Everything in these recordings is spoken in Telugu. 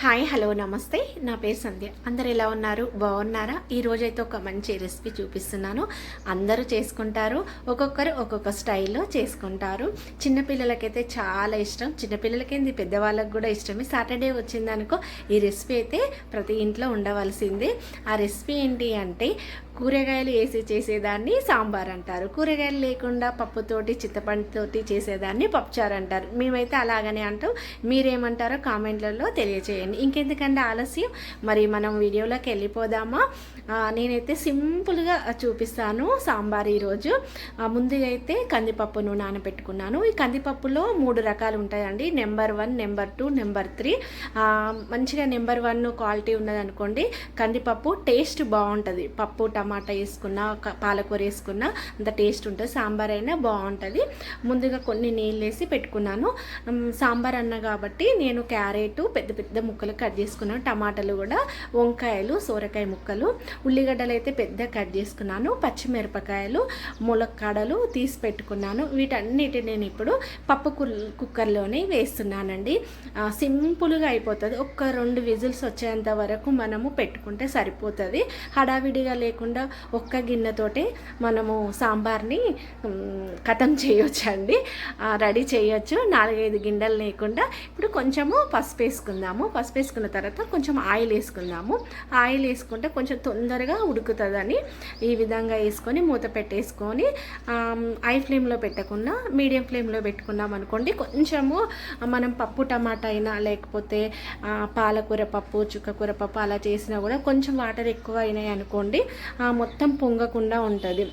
హాయ్ హలో నమస్తే. నా పేరు సంధ్య. అందరు ఎలా ఉన్నారు? బాగున్నారా? ఈ రోజైతే ఒక మంచి రెసిపీ చూపిస్తున్నాను. అందరూ చేసుకుంటారు. ఒక్కొక్కరు ఒక్కొక్క స్టైల్లో చేసుకుంటారు. చిన్నపిల్లలకైతే చాలా ఇష్టం. చిన్నపిల్లలకేంది పెద్దవాళ్ళకి కూడా ఇష్టమే. సాటర్డే వచ్చిందనుకో ఈ రెసిపీ అయితే ప్రతి ఇంట్లో ఉండవలసిందే. ఆ రెసిపీ ఏంటి అంటే కూరగాయలు వేసి చేసేదాన్ని సాంబార్ అంటారు. కూరగాయలు లేకుండా పప్పుతోటి చింతపండుతోటి చేసేదాన్ని పప్పుచారు అంటారు మేమైతే అలాగనే అంటాం. మీరేమంటారో కామెంట్లలో తెలియచేయండి. ఇంకెందుకంటే ఆలస్యం? మరి మనం వీడియోలోకి వెళ్ళిపోదామా? నేనైతే సింపుల్గా చూపిస్తాను సాంబార్ ఈరోజు. ముందుగా అయితే కందిపప్పును నానబెట్టుకున్నాను. ఈ కందిపప్పులో మూడు రకాలు ఉంటాయండి. Number one number two number three. మంచిగా నెంబర్ వన్ క్వాలిటీ ఉన్నదనుకోండి. కందిపప్పు టేస్ట్ బాగుంటుంది. పప్పు టమాటా టమాటా వేసుకున్నా పాలకూర వేసుకున్నా అంత టేస్ట్ ఉంటుంది. సాంబార్ అయినా బాగుంటుంది. ముందుగా కొన్ని నీళ్ళు వేసి పెట్టుకున్నాను. సాంబార్ అన్న కాబట్టి నేను క్యారెట్ పెద్ద పెద్ద ముక్కలు కట్ చేసుకున్నాను. టమాటాలు కూడా వంకాయలు సోరకాయ ముక్కలు ఉల్లిగడ్డలు అయితే పెద్ద కట్ చేసుకున్నాను. పచ్చిమిరపకాయలు ములక్కాడలు తీసి పెట్టుకున్నాను. వీటన్నిటి నేను ఇప్పుడు పప్పు కుల్- కుక్కర్లోనే వేస్తున్నానండి. సింపుల్గా అయిపోతుంది. ఒక్క రెండు విజిల్స్ వచ్చేంత వరకు మనము పెట్టుకుంటే సరిపోతుంది. హడావిడిగా లేకుండా ఒక్క గిన్నెతోటే మనము సాంబార్ని కథం చేయొచ్చండి. అండి రెడీ చేయొచ్చు. నాలుగైదు గిన్నెలు లేకుండా ఇప్పుడు కొంచెము పసుపు వేసుకుందాము పసుపు వేసుకున్న తర్వాత కొంచెం ఆయిల్ వేసుకుందాము. ఆయిల్ వేసుకుంటే కొంచెం తొందరగా ఉడుకుతుందని ఈ విధంగా వేసుకొని మూత పెట్టేసుకొని హై ఫ్లేమ్లో పెట్టకుండా మీడియం ఫ్లేమ్లో పెట్టుకున్నాం అనుకోండి కొంచెము మనం పప్పు టమాటా అయినా లేకపోతే పాలకూర పప్పు చుక్కకూర పప్పు అలా చేసినా కూడా కొంచెం వాటర్ ఎక్కువ అయినాయి అనుకోండి మొత్తం పొంగకుండా ఉంటుంది.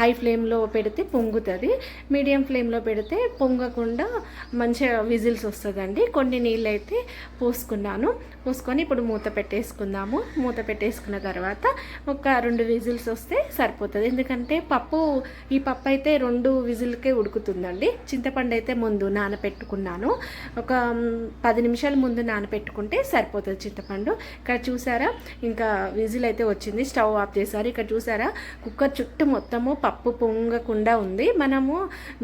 హై ఫ్లేమ్లో పెడితే పొంగుతుంది. మీడియం ఫ్లేమ్లో పెడితే పొంగకుండా మంచిగా విజిల్స్ వస్తుందండి. కొన్ని నీళ్ళు అయితే పోసుకున్నాను. పోసుకొని ఇప్పుడు మూత పెట్టేసుకుందాము. మూత పెట్టేసుకున్న తర్వాత ఒక రెండు విజిల్స్ వస్తే సరిపోతుంది. ఎందుకంటే పప్పు ఈ పప్పు అయితే రెండు విజిల్కే ఉడుకుతుందండి. చింతపండు అయితే ముందు నానబెట్టుకున్నాను ఒక పది నిమిషాల ముందు నానబెట్టుకుంటే సరిపోతుంది చింతపండు. ఇక్కడ చూసారా? ఇంకా విజిల్ అయితే వచ్చింది. స్టవ్ ఆఫ్ చేశారు. ఇక్కడ చూసారా? కుక్కర్ చుట్టూ మొత్తము పప్పు పొంగకుండా ఉంది. మనము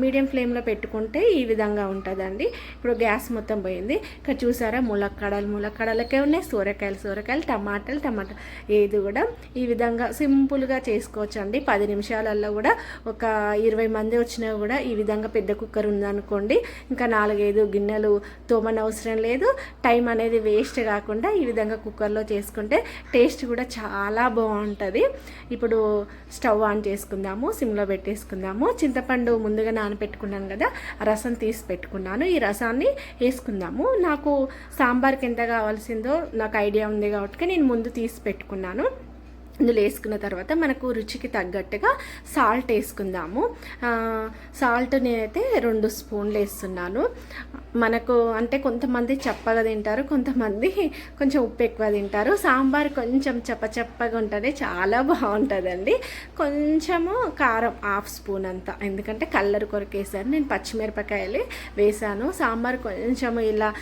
మీడియం ఫ్లేమ్లో పెట్టుకుంటే ఈ విధంగా ఉంటుందండి. ఇప్పుడు గ్యాస్ మొత్తం పోయింది. ఇక్కడ చూసారా? ములక్కడలు ములక్కడలకే ఉన్నాయి. సూరకాయలు సూరకాయలు టమాటాలు టమాటా. ఏది కూడా ఈ విధంగా సింపుల్గా చేసుకోవచ్చు అండి పది నిమిషాలలో కూడా ఒక ఇరవై మంది వచ్చినా కూడా ఈ విధంగా పెద్ద కుక్కర్ ఉందనుకోండి ఇంకా నాలుగైదు గిన్నెలు తోమని అవసరం లేదు. టైం అనేది వేస్ట్ కాకుండా ఈ విధంగా కుక్కర్లో చేసుకుంటే టేస్ట్ కూడా చాలా బాగుంటుంది. ఇప్పుడు స్టవ్ ఆన్ చేసుకుందాము సిమ్లో పెట్టేసుకుందాము. చింతపండు ముందుగా నానబెట్టుకున్నాను కదా రసం తీసి పెట్టుకున్నాను. ఈ రసాన్ని వేసుకుందాము. నాకు సాంబార్కి ఎంత కావాల్సిందో నాకు ఐడియా ఉంది కాబట్టి నేను ముందు తీసి పెట్టుకున్నాను. ఇందులో వేసుకున్న తర్వాత మనకు రుచికి తగ్గట్టుగా సాల్ట్ వేసుకుందాము. సాల్ట్ నేనైతే రెండు స్పూన్లు వేస్తున్నాను. మనకు అంటే కొంతమంది చప్పగా తింటారు కొంతమంది కొంచెం ఉప్పు ఎక్కువ తింటారు. సాంబార్ కొంచెం చప్పచప్పగా ఉంటుంది చాలా బాగుంటుందండి. కొంచెము కారం హాఫ్ స్పూన్ అంతా. ఎందుకంటే కలర్ కొరకు వేసాను నేను పచ్చిమిరపకాయలు వేసాను. సాంబార్ కొంచెము ఇలా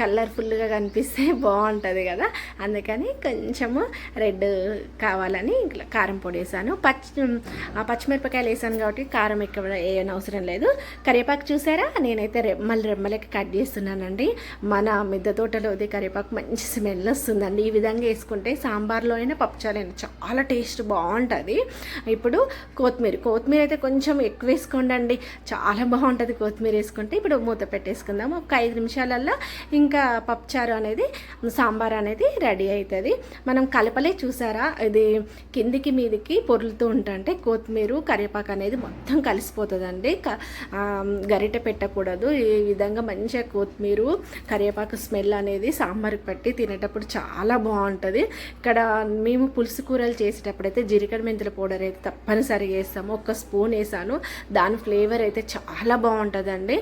కలర్ఫుల్గా కనిపిస్తే బాగుంటుంది కదా. అందుకని కొంచెము రెడ్ కావాలని ఇట్లా కారం పొడి వేసాను. పచ్చి ఆ పచ్చిమిరపకాయలు వేసాను కాబట్టి కారం ఎక్కువ వేయని అవసరం లేదు. కరివేపాకు చూసారా? నేనైతే రెమ్మలు రెమ్మలకి కట్ చేస్తున్నానండి. మన మిద్దె తోటలోది కరివేపాకు మంచి స్మెల్ వస్తుందండి. ఈ విధంగా వేసుకుంటే సాంబార్లో అయినా పప్పుచారైనా చాలా టేస్ట్ బాగుంటుంది. ఇప్పుడు కొత్తిమీర కొత్తిమీర అయితే కొంచెం ఎక్కువ వేసుకోండి అండి చాలా బాగుంటుంది కొత్తిమీర వేసుకుంటే. ఇప్పుడు మూత పెట్టేసుకుందాం ఒక ఐదు నిమిషాలల్లో ఇంకా పప్పుచారు అనేది సాంబార్ అనేది రెడీ అవుతుంది మనం కలపలే చూసారా? ఇది కిందికి మీదికి పొరులుతూ ఉంటుంటే కొత్తిమీర కరివేపాకు అనేది మొత్తం కలిసిపోతుందండి. క- గరిటె పెట్టకూడదు. ఈ విధంగా మంచిగా కొత్తిమీర కరివేపాకు స్మెల్ అనేది సాంబార్కి పట్టి తినేటప్పుడు చాలా బాగుంటుంది. ఇక్కడ మేము పులుసు కూరలు చేసేటప్పుడైతే జీలకర్ర మెంతుల పౌడర్ అయితే తప్పనిసరిగా వేస్తాము. ఒక స్పూన్ వేసాను. దాని ఫ్లేవర్ అయితే చాలా బాగుంటుందండి.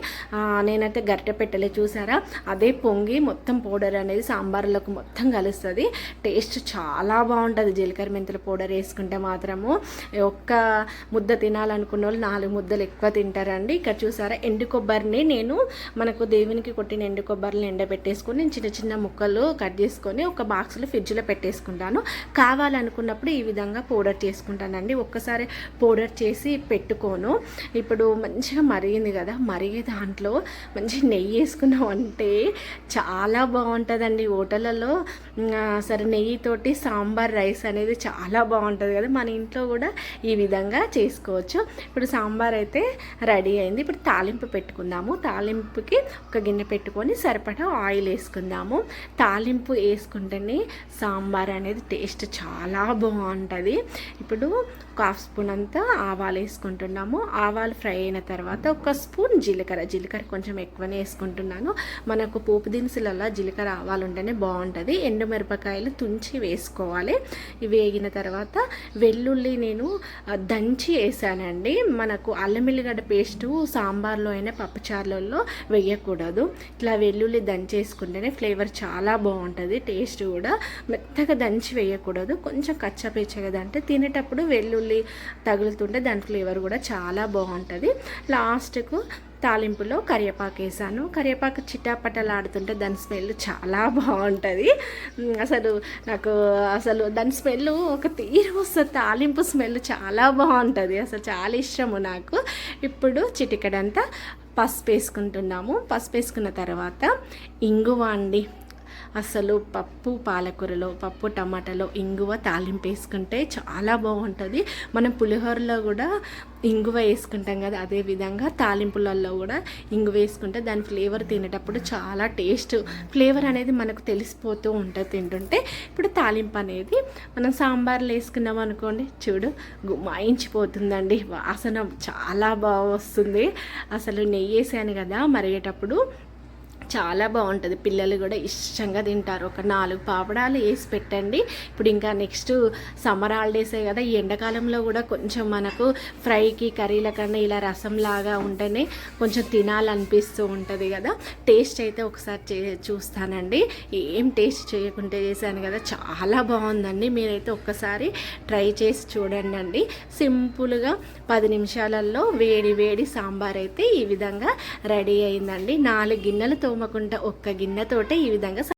నేనైతే గరిటె పెట్టలే చూసారా? అదే పొంగి మొత్తం పౌడర్ అనేది సాంబార్లోకి మొత్తం కలుస్తుంది. టేస్ట్ చాలా బాగుంటుంది జీలకర్ర జీలకర్ర మెంతుల పౌడర్ వేసుకుంటే మాత్రము. ఒక్క ముద్ద తినాలనుకున్న వాళ్ళు నాలుగు ముద్దలు ఎక్కువ తింటారండి. ఇక్కడ చూసారా? ఎండు కొబ్బరిని నేను మనకు దేవునికి కొట్టిన ఎండు కొబ్బరిని ఎండబెట్టేసుకొని నేను చిన్న చిన్న ముక్కలు కట్ చేసుకొని ఒక బాక్స్లో ఫ్రిడ్జ్లో పెట్టేసుకుంటాను. కావాలనుకున్నప్పుడు ఈ విధంగా పౌడర్ చేసుకుంటానండి. ఒక్కసారి పౌడర్ చేసి పెట్టుకోను. ఇప్పుడు మంచిగా మరిగింది కదా మరిగే దాంట్లో మంచి నెయ్యి వేసుకున్నామంటే చాలా బాగుంటుందండి. హోటళ్ళలో సరే నెయ్యితోటి సాంబార్ రైస్ అనేది చాలా బాగుంటుంది కదా. మన ఇంట్లో కూడా ఈ విధంగా చేసుకోవచ్చు. ఇప్పుడు సాంబార్ అయితే రెడీ అయింది. ఇప్పుడు తాలింపు పెట్టుకుందాము. తాలింపుకి ఒక గిన్నె పెట్టుకొని సరిపడా ఆయిల్ వేసుకుందాము. తాలింపు వేసుకుంటేనే సాంబార్ అనేది టేస్ట్ చాలా బాగుంటుంది. ఇప్పుడు ఒక హాఫ్ స్పూన్ అంతా ఆవాలు వేసుకుంటున్నాము. ఆవాలు ఫ్రై అయిన తర్వాత ఒక స్పూన్ జీలకర్ర. జీలకర్ర కొంచెం ఎక్కువనే వేసుకుంటున్నాను. మనకు పోపు దినుసులలో జీలకర్ర ఆవాలు ఉంటేనే బాగుంటుంది. ఎండుమిరపకాయలు తుంచి వేసుకోవాలి. వేగిన తర్వాత వెల్లుల్లి నేను దంచి వేసానండి. మనకు అల్లం ఎల్లిగడ్డ పేస్టు సాంబార్లో అయినా పప్పుచారులలో వేయకూడదు. ఇట్లా వెల్లుల్లి దంచేసుకుంటేనే ఫ్లేవర్ చాలా బాగుంటుంది టేస్ట్ కూడా. మెత్తగా దంచి వేయకూడదు. కొంచెం కచ్చపేచగా అంటే తినేటప్పుడు వెల్లుల్లి తగులుతుంటే దాని ఫ్లేవర్ కూడా చాలా బాగుంటుంది. లాస్ట్కు తాలింపులో కరివేపాకు వేసాను. కరివేపాకు చిటాపటలాడుతుంటే దాని స్మెల్ చాలా బాగుంటుంది. అసలు నాకు అసలు దాని స్మెల్ ఒక తీరు వస్తుంది. తాలింపు స్మెల్ చాలా బాగుంటుంది. అసలు చాలా ఇష్టము నాకు. ఇప్పుడు చిటికడంతా పసుపు వేసుకుంటున్నాము పసుపు వేసుకున్న తర్వాత ఇంగువ అండి. అసలు పప్పు పాలకూరలో పప్పు టమాటాలో ఇంగువ తాలింపు వేసుకుంటే చాలా బాగుంటుంది. మనం పులిహోరలో కూడా ఇంగువ వేసుకుంటాం కదా అదే విధంగా తాలింపులలో కూడా ఇంగువ వేసుకుంటే దాని ఫ్లేవర్ తినేటప్పుడు చాలా టేస్ట్ ఫ్లేవర్ అనేది మనకు తెలిసిపోతూ ఉంటుంది తింటుంటే. ఇప్పుడు తాలింపు అనేది మనం సాంబార్లో వేసుకున్నాం అనుకోండి చూడు గుమాయించిపోతుందండి వాసన చాలా బాగా వస్తుంది. అసలు నెయ్యి వేసాను కదా మరిగేటప్పుడు చాలా బాగుంటుంది. పిల్లలు కూడా ఇష్టంగా తింటారు. ఒక నాలుగు పాపడాలు వేసి పెట్టండి. ఇప్పుడు ఇంకా నెక్స్ట్ సమ్మర్ హాలిడేసే కదా ఈ ఎండాకాలంలో కూడా కొంచెం మనకు ఫ్రైకి కర్రీల కన్నా ఇలా రసంలాగా ఉంటేనే కొంచెం తినాలనిపిస్తూ ఉంటుంది కదా. టేస్ట్ అయితే ఒకసారి చే చూస్తానండి. ఏం టేస్ట్ చేయకుంటే చేశాను కదా. చాలా బాగుందండి. మీరైతే ఒక్కసారి ట్రై చేసి చూడండి అండి. సింపుల్గా పది నిమిషాలలో వేడి వేడి సాంబార్ అయితే ఈ విధంగా రెడీ అయిందండి. నాలుగు గిన్నెలు తోమకుండా ఒక్క గిన్నెతోటే ఈ విధంగా